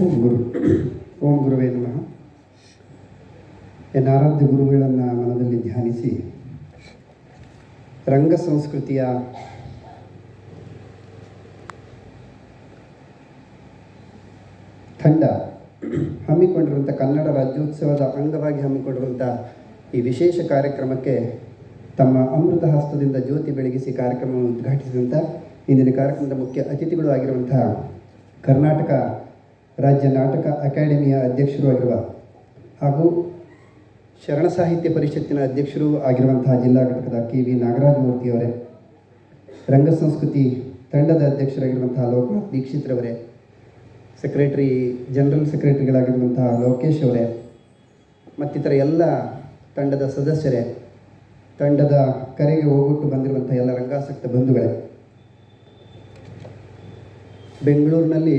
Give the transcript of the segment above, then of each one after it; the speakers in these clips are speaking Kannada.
ಓಂ ಗುರು. ಓಂ ಗುರುವೇ ನಮಃ. ಎನ್ನ ಆರಾಧ್ಯ ಗುರುಗಳನ್ನು ಮನದಲ್ಲಿ ಧ್ಯಾನಿಸಿ ರಂಗ ಸಂಸ್ಕೃತಿಯ ತಂಡ ಹಮ್ಮಿಕೊಂಡಿರುವಂಥ ಕನ್ನಡ ರಾಜ್ಯೋತ್ಸವದ ಅಂಗವಾಗಿ ಹಮ್ಮಿಕೊಂಡಿರುವಂಥ ಈ ವಿಶೇಷ ಕಾರ್ಯಕ್ರಮಕ್ಕೆ ತಮ್ಮ ಅಮೃತ ಹಸ್ತದಿಂದ ಜ್ಯೋತಿ ಬೆಳಗಿಸಿ ಕಾರ್ಯಕ್ರಮವನ್ನು ಉದ್ಘಾಟಿಸಿದಂಥ ಇಂದಿನ ಕಾರ್ಯಕ್ರಮದ ಮುಖ್ಯ ಅತಿಥಿಗಳು ಆಗಿರುವಂತಹ ಕರ್ನಾಟಕ ರಾಜ್ಯ ನಾಟಕ ಅಕಾಡೆಮಿಯ ಅಧ್ಯಕ್ಷರು ಆಗಿರುವ ಹಾಗೂ ಶರಣ ಸಾಹಿತ್ಯ ಪರಿಷತ್ತಿನ ಅಧ್ಯಕ್ಷರು ಆಗಿರುವಂತಹ ಜಿಲ್ಲಾ ಘಟಕದ ಕೆ ವಿ ನಾಗರಾಜ ಮೂರ್ತಿಯವರೇ ರಂಗ ಸಂಸ್ಕೃತಿ ತಂಡದ ಅಧ್ಯಕ್ಷರಾಗಿರುವಂತಹ ಲೋಕನಾಥ್ ದೀಕ್ಷಿತ್ರವರೇ ಸೆಕ್ರೆಟರಿ, ಜನರಲ್ ಸೆಕ್ರೆಟರಿಗಳಾಗಿರುವಂತಹ ಲೋಕೇಶ್ ಅವರೇ, ಮತ್ತಿತರ ಎಲ್ಲ ತಂಡದ ಸದಸ್ಯರೇ, ತಂಡದ ಕರೆಗೆ ಹೋಗೊಟ್ಟು ಬಂದಿರುವಂಥ ಎಲ್ಲ ರಂಗಾಸಕ್ತ ಬಂಧುಗಳೇ, ಬೆಂಗಳೂರಿನಲ್ಲಿ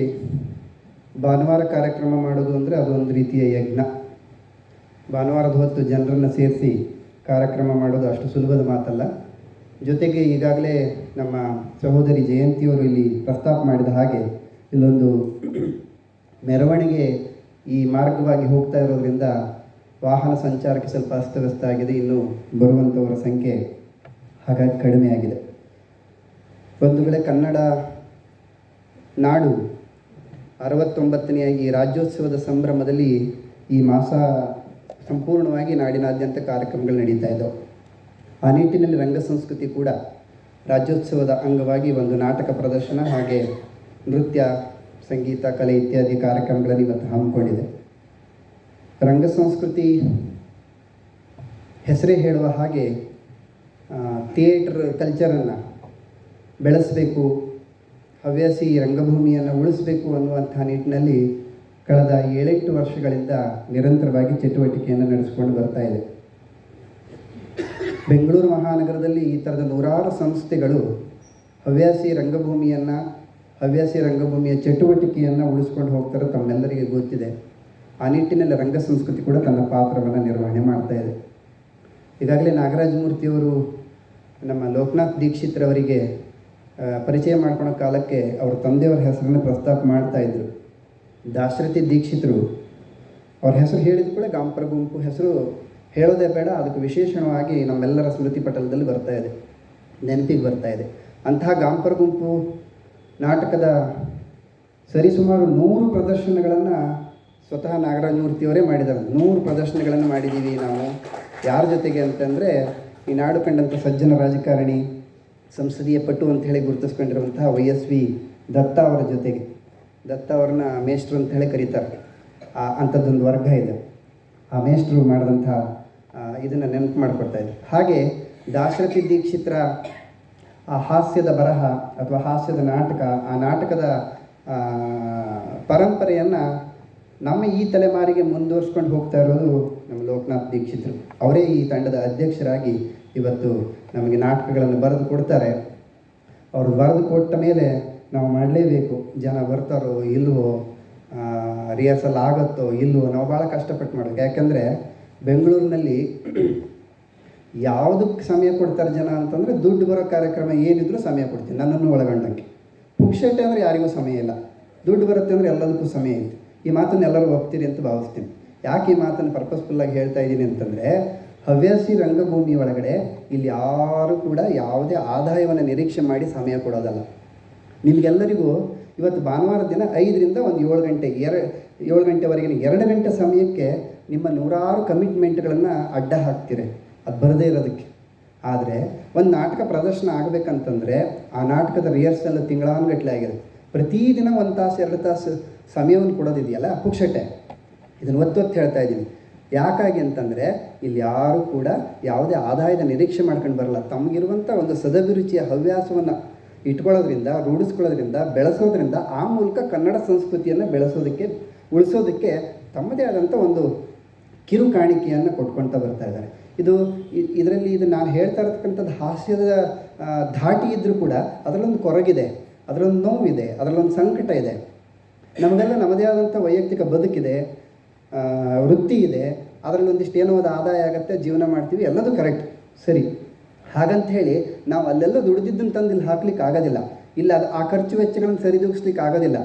ಭಾನುವಾರ ಕಾರ್ಯಕ್ರಮ ಮಾಡೋದು ಅಂದರೆ ಅದೊಂದು ರೀತಿಯ ಯಜ್ಞ. ಭಾನುವಾರದ ಹೊತ್ತು ಜನರನ್ನು ಸೇರಿಸಿ ಕಾರ್ಯಕ್ರಮ ಮಾಡೋದು ಅಷ್ಟು ಸುಲಭದ ಮಾತಲ್ಲ. ಜೊತೆಗೆ ಈಗಾಗಲೇ ನಮ್ಮ ಸಹೋದರಿ ಜಯಂತಿಯವರು ಇಲ್ಲಿ ಪ್ರಸ್ತಾಪ ಮಾಡಿದ ಹಾಗೆ ಇಲ್ಲೊಂದು ಮೆರವಣಿಗೆ ಈ ಮಾರ್ಗವಾಗಿ ಹೋಗ್ತಾ ಇರೋದ್ರಿಂದ ವಾಹನ ಸಂಚಾರಕ್ಕೆ ಸ್ವಲ್ಪ ಅಸ್ತವ್ಯಸ್ತ ಆಗಿದೆ, ಇನ್ನು ಬರುವಂಥವರ ಸಂಖ್ಯೆ ಹಾಗಾಗಿ ಕಡಿಮೆ ಆಗಿದೆ ಒಂದು ವೇಳೆ ಕನ್ನಡ ನಾಡು ಅರವತ್ತೊಂಬತ್ತನೆಯ ಈ ರಾಜ್ಯೋತ್ಸವದ ಸಂಭ್ರಮದಲ್ಲಿ ಈ ಮಾಸ ಸಂಪೂರ್ಣವಾಗಿ ನಾಡಿನಾದ್ಯಂತ ಕಾರ್ಯಕ್ರಮಗಳು ನಡೀತಾ ಇದ್ದವು. ಆ ನಿಟ್ಟಿನಲ್ಲಿ ರಂಗ ಸಂಸ್ಕೃತಿ ಕೂಡ ರಾಜ್ಯೋತ್ಸವದ ಅಂಗವಾಗಿ ಒಂದು ನಾಟಕ ಪ್ರದರ್ಶನ ಹಾಗೆ ನೃತ್ಯ, ಸಂಗೀತ, ಕಲೆ ಇತ್ಯಾದಿ ಕಾರ್ಯಕ್ರಮಗಳನ್ನು ಇವತ್ತು ಹಮ್ಮಿಕೊಂಡಿದೆ. ರಂಗ ಸಂಸ್ಕೃತಿ ಹೆಸರೇ ಹೇಳುವ ಹಾಗೆ ಥಿಯೇಟ್ರ್ ಕಲ್ಚರನ್ನು ಬೆಳೆಸಬೇಕು ಹವ್ಯಾಸಿ ರಂಗಭೂಮಿಯನ್ನು ಉಳಿಸಬೇಕು ಅನ್ನುವಂಥ ನಿಟ್ಟಿನಲ್ಲಿ ಕಳೆದ ಏಳೆಂಟು ವರ್ಷಗಳಿಂದ ನಿರಂತರವಾಗಿ ಚಟುವಟಿಕೆಯನ್ನು ನಡೆಸಿಕೊಂಡು ಬರ್ತಾ ಇದೆ. ಬೆಂಗಳೂರು ಮಹಾನಗರದಲ್ಲಿ ಈ ಥರದ ನೂರಾರು ಸಂಸ್ಥೆಗಳು ಹವ್ಯಾಸಿ ರಂಗಭೂಮಿಯನ್ನು, ಹವ್ಯಾಸಿ ರಂಗಭೂಮಿಯ ಚಟುವಟಿಕೆಯನ್ನು ಉಳಿಸ್ಕೊಂಡು ಹೋಗ್ತಾರೆ ತಮ್ಮೆಲ್ಲರಿಗೆ ಗೊತ್ತಿದೆ. ಆ ನಿಟ್ಟಿನಲ್ಲಿ ರಂಗ ಸಂಸ್ಕೃತಿ ಕೂಡ ತನ್ನ ಪಾತ್ರವನ್ನು ನಿರ್ವಹಣೆ ಮಾಡ್ತಾ ಇದೆ. ಈಗಾಗಲೇ ನಾಗರಾಜ ಮೂರ್ತಿಯವರು ನಮ್ಮ ಲೋಕನಾಥ್ ದೀಕ್ಷಿತ್ರವರಿಗೆ ಪರಿಚಯ ಮಾಡ್ಕೊಳೋ ಕಾಲಕ್ಕೆ ಅವ್ರ ತಂದೆಯವರ ಹೆಸರನ್ನು ಪ್ರಸ್ತಾಪ ಮಾಡ್ತಾ ಇದ್ರು. ದಾಶರಥಿ ದೀಕ್ಷಿತರು. ಅವ್ರ ಹೆಸರು ಹೇಳಿದ ಕೂಡ ಗಾಂಪರ ಗುಂಪು ಹೆಸರು ಹೇಳೋದೇ ಬೇಡ, ಅದಕ್ಕೆ ವಿಶೇಷವಾಗಿ ನಮ್ಮೆಲ್ಲರ ಸ್ಮೃತಿ ಪಟಲದಲ್ಲಿ ಬರ್ತಾ ಇದೆ, ನೆನಪಿಗೆ ಬರ್ತಾ ಇದೆ. ಅಂತಹ ಗಾಂಪರ ಗುಂಪು ನಾಟಕದ ಸರಿಸುಮಾರು ನೂರು ಪ್ರದರ್ಶನಗಳನ್ನು ಸ್ವತಃ ನಾಗರಾಜ ಮೂರ್ತಿಯವರೇ ಮಾಡಿದ್ದಾರೆ ನೂರು ಪ್ರದರ್ಶನಗಳನ್ನು ಮಾಡಿದ್ದೀವಿ ನಾವು. ಯಾರ ಜೊತೆಗೆ ಅಂತಂದರೆ ಈ ನಾಡು ಕಂಡಂಥ ಸಜ್ಜನ ರಾಜಕಾರಣಿ ಸಂಸದೀಯ ಪಟು ಅಂತ ಹೇಳಿ ಗುರುತಿಸ್ಕೊಂಡಿರುವಂತಹ ವೈ ಎಸ್ ವಿ ದತ್ತ ಅವರ ಜೊತೆಗೆ. ದತ್ತ ಅವ್ರನ್ನ ಮೇಷ್ಟ್ರು ಅಂತ ಹೇಳಿ ಕರೀತಾರೆ. ಆ ಅಂಥದ್ದೊಂದು ವರ್ಗ ಇದೆ. ಆ ಮೇಷ್ಟ್ರು ಮಾಡಿದಂಥ ಇದನ್ನು ನೆನಪು ಮಾಡಿಕೊಡ್ತಾ ಇದ್ರು. ಹಾಗೆ ದಾಶರಥಿ ದೀಕ್ಷಿತ್ರ, ಆ ಹಾಸ್ಯದ ಬರಹ ಅಥವಾ ಹಾಸ್ಯದ ನಾಟಕ, ಆ ನಾಟಕದ ಪರಂಪರೆಯನ್ನು ನಮ್ಮ ಈ ತಲೆಮಾರಿಗೆ ಮುಂದುವರ್ಸ್ಕೊಂಡು ಹೋಗ್ತಾ ಇರೋದು ನಮ್ಮ ಲೋಕನಾಥ್ ದೀಕ್ಷಿತರು. ಅವರೇ ಈ ತಂಡದ ಅಧ್ಯಕ್ಷರಾಗಿ ಇವತ್ತು ನಮಗೆ ನಾಟಕಗಳನ್ನು ಬರೆದು ಕೊಡ್ತಾರೆ. ಅವರು ಬರೆದು ಕೊಟ್ಟ ಮೇಲೆ ನಾವು ಮಾಡಲೇಬೇಕು. ಜನ ಬರ್ತಾರೋ, ಇಲ್ವೋ ರಿಹರ್ಸಲ್ ಆಗುತ್ತೋ, ಇಲ್ವೋ, ನಾವು ಭಾಳ ಕಷ್ಟಪಟ್ಟು ಮಾಡಬೇಕು. ಯಾಕಂದರೆ ಬೆಂಗಳೂರಿನಲ್ಲಿ ಯಾವುದಕ್ಕೆ ಸಮಯ ಕೊಡ್ತಾರೆ ಜನ ಅಂತಂದರೆ ದುಡ್ಡು ಬರೋ ಕಾರ್ಯಕ್ರಮ ಏನಿದ್ರೂ ಸಮಯ ಕೊಡ್ತೀನಿ, ನನ್ನನ್ನು ಒಳಗೊಂಡಂಗೆ ಪುಕ್ಷಟೆ ಅಂದರೆ ಯಾರಿಗೂ ಸಮಯ ಇಲ್ಲ. ದುಡ್ಡು ಬರುತ್ತೆ ಅಂದರೆ ಎಲ್ಲದಕ್ಕೂ ಸಮಯ ಇದೆ ಈ ಮಾತನ್ನು ಎಲ್ಲರೂ ಒಪ್ತೀರಿ ಅಂತ ಭಾವಿಸ್ತೀನಿ. ಯಾಕೆ ಈ ಮಾತನ್ನು ಪರ್ಪಸ್ಫುಲ್ಲಾಗಿ ಹೇಳ್ತಾ ಇದ್ದೀನಿ ಅಂತಂದರೆ ಹವ್ಯಾಸಿ ರಂಗಭೂಮಿ ಒಳಗಡೆ ಇಲ್ಲಿ ಯಾರು ಕೂಡ ಯಾವುದೇ ಆದಾಯವನ್ನು ನಿರೀಕ್ಷೆ ಮಾಡಿ ಸಮಯ ಕೊಡೋದಲ್ಲ. ನಿಮಗೆಲ್ಲರಿಗೂ ಇವತ್ತು ಭಾನುವಾರ ದಿನ ಐದರಿಂದ ಒಂದು ಏಳು ಗಂಟೆ ಎರ ಏಳು ಗಂಟೆವರೆಗಿನ ಎರಡು ಗಂಟೆ ಸಮಯಕ್ಕೆ ನಿಮ್ಮ ನೂರಾರು ಕಮಿಟ್ಮೆಂಟ್ಗಳನ್ನು ಅಡ್ಡ ಹಾಕ್ತೀರಿ. ಅದು ಬರದೇ ಇರೋದಕ್ಕೆ. ಆದರೆ ಒಂದು ನಾಟಕ ಪ್ರದರ್ಶನ ಆಗಬೇಕಂತಂದರೆ ಆ ನಾಟಕದ ರಿಹರ್ಸಲ್ ತಿಂಗಳಾನುಗಟ್ಟಲೆ ಆಗಿದೆ. ಪ್ರತಿದಿನ ಒಂದು ತಾಸು, ಎರಡು ತಾಸು ಸಮಯವನ್ನು ಕೊಡೋದಿದೆಯಲ್ಲ ಪುಕ್ಷಟೆ ಇದನ್ನು ಒತ್ತೊತ್ತು ಹೇಳ್ತಾ ಇದ್ದೀನಿ. ಯಾಕಾಗಿ ಅಂತಂದರೆ ಇಲ್ಲಿ ಯಾರೂ ಕೂಡ ಯಾವುದೇ ಆದಾಯದ ನಿರೀಕ್ಷೆ ಮಾಡ್ಕೊಂಡು ಬರಲ್ಲ. ತಮಗಿರುವಂಥ ಒಂದು ಸದಭಿರುಚಿಯ ಹವ್ಯಾಸವನ್ನು ಇಟ್ಕೊಳ್ಳೋದ್ರಿಂದ, ರೂಢಿಸ್ಕೊಳ್ಳೋದ್ರಿಂದ, ಬೆಳೆಸೋದ್ರಿಂದ ಆ ಮೂಲಕ ಕನ್ನಡ ಸಂಸ್ಕೃತಿಯನ್ನು ಬೆಳೆಸೋದಕ್ಕೆ, ಉಳಿಸೋದಕ್ಕೆ ತಮ್ಮದೇ ಆದಂಥ ಒಂದು ಕಿರು ಕಾಣಿಕೆಯನ್ನು ಕೊಟ್ಕೊಳ್ತಾ ಬರ್ತಾ ಇದ್ದಾರೆ. ಇದು ಇದರಲ್ಲಿ ಇದು ನಾನು ಹೇಳ್ತಾ ಇರತಕ್ಕಂಥದ್ದು ಹಾಸ್ಯದ ಧಾಟಿ ಇದ್ದರೂ ಕೂಡ ಅದರಲ್ಲೊಂದು ಕೊರಗಿದೆ, ಅದರಲ್ಲೊಂದು ನೋವಿದೆ, ಅದರಲ್ಲೊಂದು ಸಂಕಟ ಇದೆ. ನಮಗೆಲ್ಲ ನಮ್ಮದೇ ಆದಂಥ ವೈಯಕ್ತಿಕ ಬದುಕಿದೆ. ವೃತ್ತಿ ಇದೆ, ಅದರಲ್ಲಿ ಒಂದಿಷ್ಟು ಏನೋ ಒಂದು ಆದಾಯ ಆಗುತ್ತೆ, ಜೀವನ ಮಾಡ್ತೀವಿ, ಎಲ್ಲದೂ ಕರೆಕ್ಟ್ ಸರಿ. ಹಾಗಂತ ಹೇಳಿ, ನಾವು ಅಲ್ಲೆಲ್ಲ ದುಡಿದಿದ್ದನ್ನು ತಂದು ಇಲ್ಲಿ ಹಾಕ್ಲಿಕ್ಕೆ ಆಗೋದಿಲ್ಲ. ಇಲ್ಲ, ಅದು ಆ ಖರ್ಚು ವೆಚ್ಚಗಳನ್ನು ಸರಿದೂಗಿಸ್ಲಿಕ್ಕೆ ಆಗೋದಿಲ್ಲ.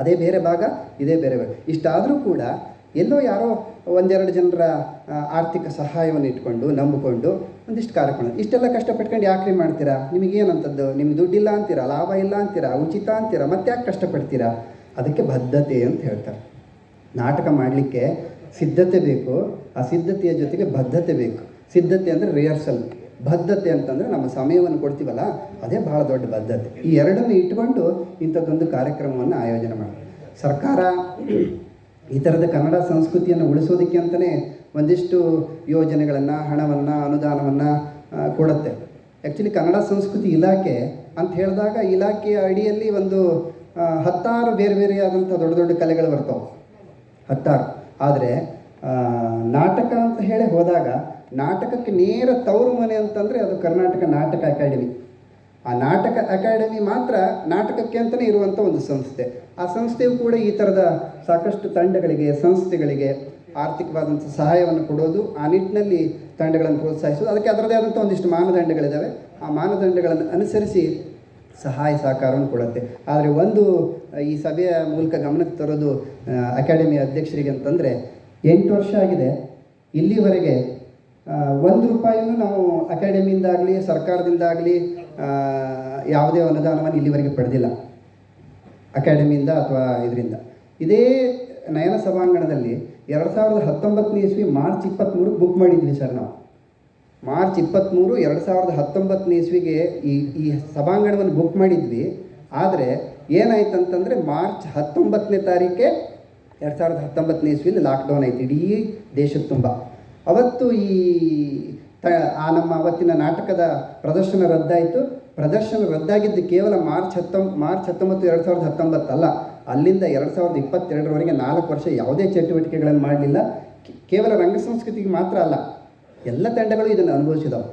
ಅದೇ ಬೇರೆ ಭಾಗ, ಇದೇ ಬೇರೆ ಭಾಗ. ಇಷ್ಟಾದರೂ ಕೂಡ, ಎಲ್ಲೋ ಯಾರೋ ಒಂದೆರಡು ಜನರ ಆರ್ಥಿಕ ಸಹಾಯವನ್ನು ಇಟ್ಕೊಂಡು, ನಂಬಿಕೊಂಡು, ಒಂದಿಷ್ಟು ಕಾರ್ಯಕ್ರಮ. ಇಷ್ಟೆಲ್ಲ ಕಷ್ಟಪಟ್ಕೊಂಡು ಯಾಕ್ರಿ ಮಾಡ್ತೀರಾ? ನಿಮಗೇನಂಥದ್ದು ನಿಮ್ಗೆ ದುಡ್ಡಿಲ್ಲ ಅಂತೀರಾ? ಲಾಭ ಇಲ್ಲ ಅಂತೀರಾ? ಉಚಿತ ಅಂತೀರಾ? ಮತ್ತೆ ಯಾಕೆ ಕಷ್ಟಪಡ್ತೀರಾ? ಅದಕ್ಕೆ ಬದ್ಧತೆ ಅಂತ ಹೇಳ್ತಾರೆ. ನಾಟಕ ಮಾಡಲಿಕ್ಕೆ ಸಿದ್ಧತೆ ಬೇಕು. ಆ ಸಿದ್ಧತೆಯ ಜೊತೆಗೆ ಬದ್ಧತೆ ಬೇಕು. ಸಿದ್ಧತೆ ಅಂದರೆ ರಿಹರ್ಸಲ್ ಬದ್ಧತೆ ಅಂತಂದರೆ ನಮ್ಮ ಸಮಯವನ್ನು ಕೊಡ್ತೀವಲ್ಲ, ಅದೇ ಭಾಳ ದೊಡ್ಡ ಬದ್ಧತೆ. ಈ ಎರಡನ್ನು ಇಟ್ಕೊಂಡು ಇಂಥದ್ದೊಂದು ಕಾರ್ಯಕ್ರಮವನ್ನು ಆಯೋಜನೆ ಮಾಡಿ ಸರ್ಕಾರ ಈ ಥರದ ಕನ್ನಡ ಸಂಸ್ಕೃತಿಯನ್ನು ಉಳಿಸೋದಕ್ಕೆ ಅಂತಲೇ ಒಂದಿಷ್ಟು ಯೋಜನೆಗಳನ್ನು, ಹಣವನ್ನು, ಅನುದಾನವನ್ನು ಕೊಡುತ್ತೆ. ಆ್ಯಕ್ಚುಲಿ ಕನ್ನಡ ಸಂಸ್ಕೃತಿ ಇಲಾಖೆ ಅಂತ ಹೇಳಿದಾಗ ಇಲಾಖೆಯ ಅಡಿಯಲ್ಲಿ ಒಂದು ಹತ್ತಾರು ಬೇರೆ ಬೇರೆಯಾದಂಥ ದೊಡ್ಡ ದೊಡ್ಡ ಕಲೆಗಳು ಬರ್ತಾವೆ. ಹತ್ತಾರು. ಆದರೆ ನಾಟಕ ಅಂತ ಹೇಳಿ ಹೋದಾಗ ನಾಟಕಕ್ಕೆ ನೇರ ತವರು ಮನೆ ಅಂತಂದರೆ ಅದು ಕರ್ನಾಟಕ ನಾಟಕ ಅಕಾಡೆಮಿ. ಆ ನಾಟಕ ಅಕಾಡೆಮಿ ಮಾತ್ರ ನಾಟಕಕ್ಕೆ ಅಂತಲೇ ಇರುವಂಥ ಒಂದು ಸಂಸ್ಥೆ. ಆ ಸಂಸ್ಥೆಯು ಕೂಡ ಈ ಥರದ ಸಾಕಷ್ಟು ತಂಡಗಳಿಗೆ, ಸಂಸ್ಥೆಗಳಿಗೆ ಆರ್ಥಿಕವಾದಂಥ ಸಹಾಯವನ್ನು ಕೊಡೋದು, ಆ ನಿಟ್ಟಿನಲ್ಲಿ ತಂಡಗಳನ್ನು ಪ್ರೋತ್ಸಾಹಿಸೋದು. ಅದಕ್ಕೆ ಅದರದೇ ಆದಂಥ ಒಂದಿಷ್ಟು ಮಾನದಂಡಗಳಿದ್ದಾವೆ ಆ ಮಾನದಂಡಗಳನ್ನು ಅನುಸರಿಸಿ ಸಹಾಯ ಸಹಕಾರವನ್ನು ಕೊಡುತ್ತೆ ಆದರೆ ಒಂದು ಈ ಸಭೆಯ ಮೂಲಕ ಗಮನಕ್ಕೆ ತರೋದು ಅಕಾಡೆಮಿ ಅಧ್ಯಕ್ಷರಿಗೆ ಅಂತಂದರೆ ಎಂಟು ವರ್ಷ ಆಗಿದೆ. ಇಲ್ಲಿವರೆಗೆ ಒಂದು ರೂಪಾಯಿನೂ ನಾವು ಅಕಾಡೆಮಿಯಿಂದಾಗಲಿ, ಸರ್ಕಾರದಿಂದಾಗಲಿ ಯಾವುದೇ ಅನುದಾನವನ್ನು ಇಲ್ಲಿವರೆಗೆ ಪಡೆದಿಲ್ಲ. ಅಕಾಡೆಮಿಯಿಂದ ಅಥವಾ ಇದರಿಂದ. ಇದೇ ನಯನ ಸಭಾಂಗಣದಲ್ಲಿ ಎರಡು ಸಾವಿರದ ಹತ್ತೊಂಬತ್ತನೇ ಇಸ್ವಿ ಮಾರ್ಚ್ ಇಪ್ಪತ್ತ್ಮೂರು ಬುಕ್ ಮಾಡಿದ್ವಿ ಸರ್ ನಾವು. ಮಾರ್ಚ್ ಇಪ್ಪತ್ತ್ಮೂರು ಎರಡು ಸಾವಿರದ ಹತ್ತೊಂಬತ್ತನೇ ಇಸ್ವಿಗೆ ಈ ಈ ಸಭಾಂಗಣವನ್ನು ಬುಕ್ ಮಾಡಿದ್ವಿ. ಆದರೆ ಏನಾಯ್ತು ಅಂತಂದರೆ ಮಾರ್ಚ್ ಹತ್ತೊಂಬತ್ತನೇ ತಾರೀಕೆ ಎರಡು ಸಾವಿರದ ಹತ್ತೊಂಬತ್ತನೇ ಇಸ್ವಿಲಿ ಲಾಕ್ಡೌನ್ ಆಯಿತು. ಇಡೀ ದೇಶದ ತುಂಬ. ಅವತ್ತು ಈ ತ, ಆ ನಮ್ಮ ಅವತ್ತಿನ ನಾಟಕದ ಪ್ರದರ್ಶನ ರದ್ದಾಯಿತು. ಪ್ರದರ್ಶನ ರದ್ದಾಗಿದ್ದು ಕೇವಲ ಮಾರ್ಚ್ ಹತ್ತೊಂಬ ಮಾರ್ಚ್ ಹತ್ತೊಂಬತ್ತು ಎರಡು ಸಾವಿರದ ಹತ್ತೊಂಬತ್ತಲ್ಲ ಅಲ್ಲಿಂದ ಎರಡು ಸಾವಿರದ ಇಪ್ಪತ್ತೆರಡರವರೆಗೆ ನಾಲ್ಕು ವರ್ಷ ಯಾವುದೇ ಚಟುವಟಿಕೆಗಳನ್ನು ಮಾಡಲಿಲ್ಲ. ಕೇವಲ ರಂಗ ಸಂಸ್ಕೃತಿಗೆ ಮಾತ್ರ ಅಲ್ಲ. ಎಲ್ಲ ತಂಡಗಳು ಇದನ್ನು ಅನುಭವಿಸಿದವು.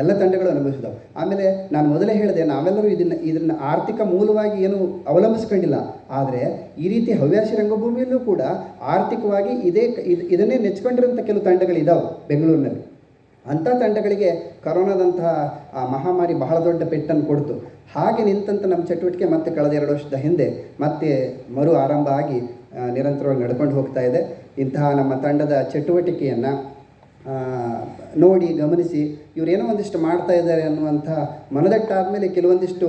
ಎಲ್ಲ ತಂಡಗಳು ಅನುಭವಿಸಿದವು. ಆಮೇಲೆ ನಾನು ಮೊದಲೇ ಹೇಳಿದೆ, ನಾವೆಲ್ಲರೂ ಇದನ್ನು ಇದನ್ನು ಆರ್ಥಿಕ ಮೂಲವಾಗಿ ಏನು ಅವಲಂಬಿಸ್ಕೊಂಡಿಲ್ಲ. ಆದರೆ ಈ ರೀತಿ ಹವ್ಯಾಸಿ ರಂಗಭೂಮಿಯಲ್ಲೂ ಕೂಡ ಆರ್ಥಿಕವಾಗಿ ಇದೇ ಇದು, ಇದನ್ನೇ ನೆಚ್ಕೊಂಡಿರೋಂಥ ಕೆಲವು ತಂಡಗಳಿದ್ದಾವೆ ಬೆಂಗಳೂರಿನಲ್ಲಿ. ಅಂಥ ತಂಡಗಳಿಗೆ ಕರೋನಾದಂತಹ ಆ ಮಹಾಮಾರಿ ಬಹಳ ದೊಡ್ಡ ಪೆಟ್ಟನ್ನು ಕೊಡ್ತು. ಹಾಗೆ ನಿಂತಂಥ ನಮ್ಮ ಚಟುವಟಿಕೆ ಮತ್ತೆ ಕಳೆದ ಎರಡು ವರ್ಷದ ಹಿಂದೆ ಮತ್ತೆ ಮರು ಆರಂಭ ಆಗಿ ನಿರಂತರವಾಗಿ ನಡ್ಕೊಂಡು ಹೋಗ್ತಾ ಇದೆ. ಇಂತಹ ನಮ್ಮ ತಂಡದ ಚಟುವಟಿಕೆಯನ್ನು ನೋಡಿ ಗಮನಿಸಿ, ಇವರೇನೋ ಒಂದಿಷ್ಟು ಮಾಡ್ತಾ ಇದ್ದಾರೆ ಅನ್ನುವಂಥ ಮನದಟ್ಟಾದಮೇಲೆ ಕೆಲವೊಂದಿಷ್ಟು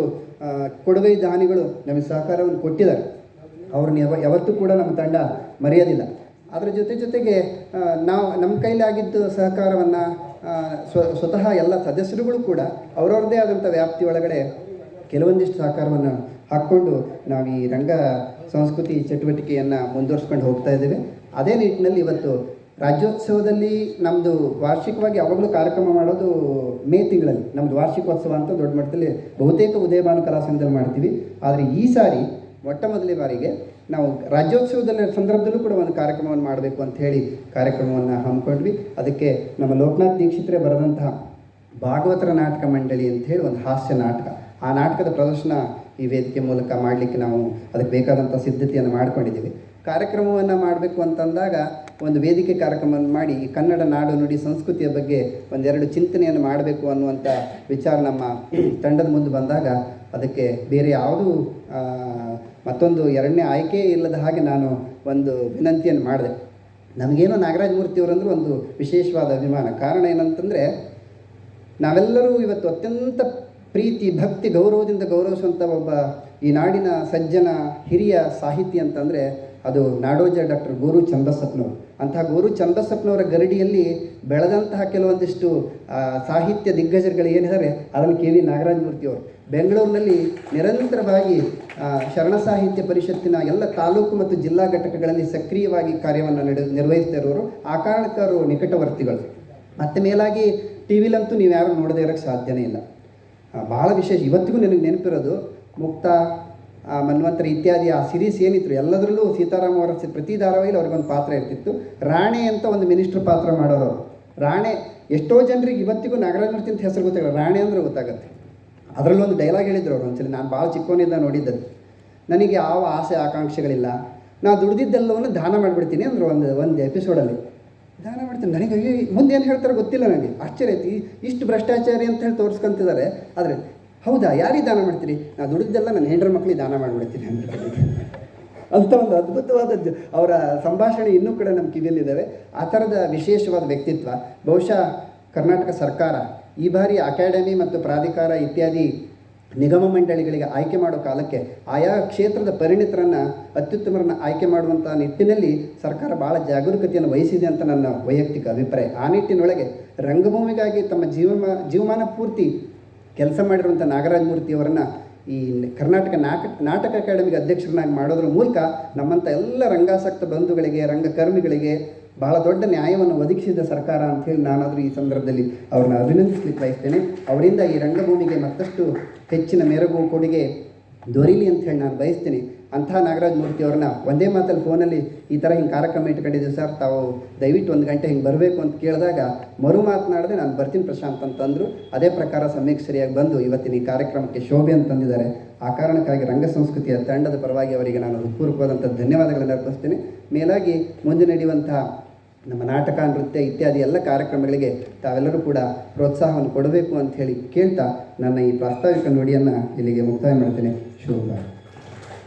ಕೊಡುಗೆ ದಾನಿಗಳು ನಮಗೆ ಸಹಕಾರವನ್ನು ಕೊಟ್ಟಿದ್ದಾರೆ. ಅವ್ರನ್ನ ಯಾವ, ಯಾವತ್ತೂ ಕೂಡ ನಮ್ಮ ತಂಡ ಮರೆಯೋದಿಲ್ಲ. ಅದರ ಜೊತೆ ಜೊತೆಗೆ ನಾವು, ನಮ್ಮ ಕೈಲಿ ಆಗಿದ್ದು ಸಹಕಾರವನ್ನು ಸ್ವ, ಸ್ವತಃ ಎಲ್ಲ ಸದಸ್ಯರುಗಳು ಕೂಡ ಅವರವ್ರದ್ದೇ ಆದಂಥ ವ್ಯಾಪ್ತಿ ಒಳಗಡೆ ಕೆಲವೊಂದಿಷ್ಟು ಸಹಕಾರವನ್ನು ಹಾಕ್ಕೊಂಡು ನಾವು ಈ ರಂಗ ಸಂಸ್ಕೃತಿ ಚಟುವಟಿಕೆಯನ್ನು ಮುಂದುವರ್ಸ್ಕೊಂಡು ಹೋಗ್ತಾ ಇದ್ದೇವೆ. ಅದೇ ನಿಟ್ಟಿನಲ್ಲಿ ಇವತ್ತು ರಾಜ್ಯೋತ್ಸವದಲ್ಲಿ ನಮ್ಮದು ವಾರ್ಷಿಕವಾಗಿ ಯಾವಾಗಲೂ ಕಾರ್ಯಕ್ರಮ ಮಾಡೋದು ಮೇ ತಿಂಗಳಲ್ಲಿ. ನಮ್ಮದು ವಾರ್ಷಿಕೋತ್ಸವ ಅಂತ ದೊಡ್ಡ ಮಟ್ಟದಲ್ಲಿ ಬಹುತೇಕ ಉದಯಭಾನು ಕಲಾ ಸಂಘದಲ್ಲಿ ಮಾಡ್ತೀವಿ. ಆದರೆ ಈ ಸಾರಿ ಮೊಟ್ಟ ಮೊದಲನೇ ಬಾರಿಗೆ ನಾವು ರಾಜ್ಯೋತ್ಸವದ ಸಂದರ್ಭದಲ್ಲೂ ಕೂಡ ಒಂದು ಕಾರ್ಯಕ್ರಮವನ್ನು ಮಾಡಬೇಕು ಅಂತ ಹೇಳಿ ಕಾರ್ಯಕ್ರಮವನ್ನು ಹಮ್ಮಿಕೊಂಡ್ವಿ. ಅದಕ್ಕೆ ನಮ್ಮ ಲೋಕನಾಥ್ ದೀಕ್ಷಿತರೇ ಬರೆದಂತಹ ಭಾಗವತರ ನಾಟಕ ಮಂಡಳಿ ಅಂತ ಹೇಳಿ ಒಂದು ಹಾಸ್ಯ ನಾಟಕ. ಆ ನಾಟಕದ ಪ್ರದರ್ಶನ ಈ ವೇದಿಕೆ ಮೂಲಕ ಮಾಡಲಿಕ್ಕೆ ನಾವು ಅದಕ್ಕೆ ಬೇಕಾದಂಥ ಸಿದ್ಧತೆಯನ್ನು ಮಾಡ್ಕೊಂಡಿದ್ದೀವಿ. ಕಾರ್ಯಕ್ರಮವನ್ನು ಮಾಡಬೇಕು ಅಂತಂದಾಗ ಒಂದು ವೇದಿಕೆ ಕಾರ್ಯಕ್ರಮವನ್ನು ಮಾಡಿ ಕನ್ನಡ ನಾಡು ನುಡಿ ಸಂಸ್ಕೃತಿಯ ಬಗ್ಗೆ ಒಂದೆರಡು ಚಿಂತನೆಯನ್ನು ಮಾಡಬೇಕು ಅನ್ನುವಂಥ ವಿಚಾರ ನಮ್ಮ ತಂಡದ ಮುಂದೆ ಬಂದಾಗ ಅದಕ್ಕೆ ಬೇರೆ ಯಾವುದೂ ಮತ್ತೊಂದು ಎರಡನೇ ಆಯ್ಕೆ ಇಲ್ಲದ ಹಾಗೆ ನಾನು ಒಂದು ವಿನಂತಿಯನ್ನು ಮಾಡಿದೆ. ನಮಗೇನೋ ನಾಗರಾಜ ಮೂರ್ತಿಯವರಂದ್ರೆ ಒಂದು ವಿಶೇಷವಾದ ಅಭಿಮಾನ. ಕಾರಣ ಏನಂತಂದರೆ ನಾವೆಲ್ಲರೂ ಇವತ್ತು ಅತ್ಯಂತ ಪ್ರೀತಿ, ಭಕ್ತಿ, ಗೌರವದಿಂದ ಗೌರವಿಸುವಂಥ ಒಬ್ಬ ಈ ನಾಡಿನ ಸಜ್ಜನ ಹಿರಿಯ ಸಾಹಿತಿ ಅಂತಂದರೆ ಅದು ನಾಡೋಜ ಡಾಕ್ಟರ್ ಗೋರು ಚಂದಸಪ್ಪನವರು ಅಂತಹ ಗೋರು ಚಂದಸಪ್ನವರ ಗರಡಿಯಲ್ಲಿ ಬೆಳೆದಂತಹ ಕೆಲವೊಂದಿಷ್ಟು ಸಾಹಿತ್ಯ ದಿಗ್ಗಜರುಗಳು ಏನಿದ್ದಾರೆ ಅದನ್ನು ಕೆ ವಿ ನಾಗರಾಜಮೂರ್ತಿಯವರು ಬೆಂಗಳೂರಿನಲ್ಲಿ ನಿರಂತರವಾಗಿ ಶರಣ ಸಾಹಿತ್ಯ ಪರಿಷತ್ತಿನ ಎಲ್ಲ ತಾಲೂಕು ಮತ್ತು ಜಿಲ್ಲಾ ಘಟಕಗಳಲ್ಲಿ ಸಕ್ರಿಯವಾಗಿ ಕಾರ್ಯವನ್ನು ನಡೆ ನಿರ್ವಹಿಸ್ತಾ ಇರೋರು ಆ ಕಾರಣಕ್ಕವರು ನಿಕಟವರ್ತಿಗಳು. ಮತ್ತೆ ಮೇಲಾಗಿ ಟಿ ವಿಲಂತೂ ನೀವು ಯಾರು ನೋಡದೇ ಇರೋಕ್ಕೆ ಸಾಧ್ಯನೇ ಇಲ್ಲ. ಭಾಳ ವಿಶೇಷ. ಇವತ್ತಿಗೂ ನಿನಗೆ ನೆನಪಿರೋದು ಮುಕ್ತ ಮನ್ವಂತರ ಇತ್ಯಾದಿ ಆ ಸಿರೀಸ್ ಏನಿತ್ತು, ಎಲ್ಲದರಲ್ಲೂ ಸೀತಾರಾಮ್ ಅವರ ಪ್ರತಿ ಧಾರಾವಾಹಿಲಿ ಅವ್ರಿಗೊಂದು ಪಾತ್ರ ಇರ್ತಿತ್ತು. ರಾಣೆ ಅಂತ ಒಂದು ಮಿನಿಸ್ಟರ್ ಪಾತ್ರ ಮಾಡೋರು ಅವರು. ರಾಣೆ, ಎಷ್ಟೋ ಜನರಿಗೆ ಇವತ್ತಿಗೂ ನಗರ ಮೂರ್ತಿ ಅಂತ ಹೆಸರು ಗೊತ್ತಾಗಲ್ಲ, ರಾಣೆ ಅಂದರೆ ಗೊತ್ತಾಗುತ್ತೆ. ಅದರಲ್ಲೊಂದು ಡೈಲಾಗ್ ಹೇಳಿದ್ರು ಅವರು ಒಂದ್ಸಲಿ. ನಾನು ಭಾಳ ಚಿಕ್ಕವನಿಂದ ನೋಡಿದ್ದದ್ದು. ನನಗೆ ಯಾವ ಆಸೆ, ಆಕಾಂಕ್ಷೆಗಳಿಲ್ಲ. ನಾನು ದುಡ್ದಿದ್ದೆಲ್ಲವನ್ನು ದಾನ ಮಾಡಿಬಿಡ್ತೀನಿ ಅಂದ್ರೆ ಒಂದು ಒಂದು ಎಪಿಸೋಡಲ್ಲಿ ದಾನ ಮಾಡ್ತೀನಿ. ನನಗೆ ಮುಂದೆ ಏನು ಹೇಳ್ತಾರೆ ಗೊತ್ತಿಲ್ಲ ನನಗೆ. ಆಶ್ಚರ್ಯ ಐತಿ ಇಷ್ಟು ಭ್ರಷ್ಟಾಚಾರಿ ಅಂತ ಹೇಳಿ ತೋರಿಸ್ಕೊಂತಿದ್ದಾರೆ. ಆದರೆ ಹೌದಾ? ಯಾರಿಗೆ ದಾನ ಮಾಡ್ತೀರಿ? ನಾನು ದುಡಿದ್ದೆಲ್ಲ ನನ್ನ ಹೆಂಡ್ರ ಮಕ್ಕಳಿಗೆ ದಾನ ಮಾಡಿಬಿಡ್ತೀನಿ ಅಂತ ಒಂದು ಅದ್ಭುತವಾದ ಅವರ ಸಂಭಾಷಣೆ ಇನ್ನೂ ಕೂಡ ನಮ್ಮ ಕಿವಿಯಲ್ಲಿದ್ದಾವೆ. ಆ ಥರದ ವಿಶೇಷವಾದ ವ್ಯಕ್ತಿತ್ವ, ಬಹುಶಃ ಕರ್ನಾಟಕ ಸರ್ಕಾರ ಈ ಬಾರಿ ಅಕಾಡೆಮಿ ಮತ್ತು ಪ್ರಾಧಿಕಾರ ಇತ್ಯಾದಿ ನಿಗಮ ಮಂಡಳಿಗಳಿಗೆ ಆಯ್ಕೆ ಮಾಡೋ ಕಾಲಕ್ಕೆ ಆಯಾ ಕ್ಷೇತ್ರದ ಪರಿಣಿತರನ್ನು, ಅತ್ಯುತ್ತಮರನ್ನು ಆಯ್ಕೆ ಮಾಡುವಂಥ ನಿಟ್ಟಿನಲ್ಲಿ ಸರ್ಕಾರ ಭಾಳ ಜಾಗರೂಕತೆಯನ್ನು ವಹಿಸಿದೆ ಅಂತ ನನ್ನ ವೈಯಕ್ತಿಕ ಅಭಿಪ್ರಾಯ. ಆ ನಿಟ್ಟಿನೊಳಗೆ ರಂಗಭೂಮಿಗಾಗಿ ತಮ್ಮ ಜೀವಮ, ಜೀವಮಾನ ಪೂರ್ತಿ ಕೆಲಸ ಮಾಡಿರುವಂಥ ನಾಗರಾಜ ಮೂರ್ತಿಯವರನ್ನು ಈ ಕರ್ನಾಟಕ ನಾಟಕ ನಾಟಕ ಅಕಾಡೆಮಿಗೆ ಅಧ್ಯಕ್ಷರನ್ನಾಗಿ ಮಾಡೋದ್ರ ಮೂಲಕ ನಮ್ಮಂಥ ಎಲ್ಲ ರಂಗಾಸಕ್ತ ಬಂಧುಗಳಿಗೆ, ರಂಗಕರ್ಮಿಗಳಿಗೆ ಬಹಳ ದೊಡ್ಡ ನ್ಯಾಯವನ್ನು ಒದಗಿಸಿದ ಸರ್ಕಾರ ಅಂಥೇಳಿ ನಾನಾದರೂ ಈ ಸಂದರ್ಭದಲ್ಲಿ ಅವ್ರನ್ನ ಅಭಿನಂದಿಸಲಿಕ್ಕೆ ಬಯಸ್ತೇನೆ. ಅವರಿಂದ ಈ ರಂಗಭೂಮಿಗೆ ಮತ್ತಷ್ಟು ಹೆಚ್ಚಿನ ಮೆರುಗು ಕೊಡುಗೆ ದೊರೀಲಿ ಅಂತ ಹೇಳಿ ನಾನು ಬಯಸ್ತೀನಿ. ಅಂಥ ನಾಗರಾಜ್ ಮೂರ್ತಿ ಅವ್ರನ್ನ ಒಂದೇ ಮಾತಲ್ಲಿ ಫೋನಲ್ಲಿ ಈ ಥರ ಹಿಂಗೆ ಕಾರ್ಯಕ್ರಮ ಇಟ್ಕೊಂಡಿದ್ದೀವಿ ಸರ್, ತಾವು ದಯವಿಟ್ಟು ಒಂದು ಗಂಟೆ ಹಿಂಗೆ ಬರಬೇಕು ಅಂತ ಕೇಳಿದಾಗ ಮರು ಮಾತನಾಡದೆ ನಾನು ಬರ್ತೀನಿ ಪ್ರಶಾಂತ್ ಅಂತಂದರು ಅದೇ ಪ್ರಕಾರ ಸಮಯಕ್ಕೆ ಸರಿಯಾಗಿ ಬಂದು ಇವತ್ತಿನ ಈ ಕಾರ್ಯಕ್ರಮಕ್ಕೆ ಶೋಭೆ ಅಂತಂದಿದ್ದಾರೆ ಆ ಕಾರಣಕ್ಕಾಗಿ ರಂಗ ಸಂಸ್ಕೃತಿಯ ತಂಡದ ಪರವಾಗಿ ಅವರಿಗೆ ನಾನು ಹೃತ್ಪೂರ್ವಕವಾದಂಥ ಧನ್ಯವಾದಗಳನ್ನು ಅರ್ಪಿಸ್ತೀನಿ. ಮೇಲಾಗಿ ಮುಂದೆ ನಡೆಯುವಂತಹ ನಮ್ಮ ನಾಟಕ, ನೃತ್ಯ ಇತ್ಯಾದಿ ಎಲ್ಲ ಕಾರ್ಯಕ್ರಮಗಳಿಗೆ ತಾವೆಲ್ಲರೂ ಕೂಡ ಪ್ರೋತ್ಸಾಹವನ್ನು ಕೊಡಬೇಕು ಅಂತ ಹೇಳಿ ಕೇಳ್ತಾ ನನ್ನ ಈ ಪ್ರಾಸ್ತಾವಿಕ ನುಡಿಯನ್ನು ಇಲ್ಲಿಗೆ ಮುಕ್ತಾಯ ಮಾಡ್ತೇನೆ. ಶುಭ.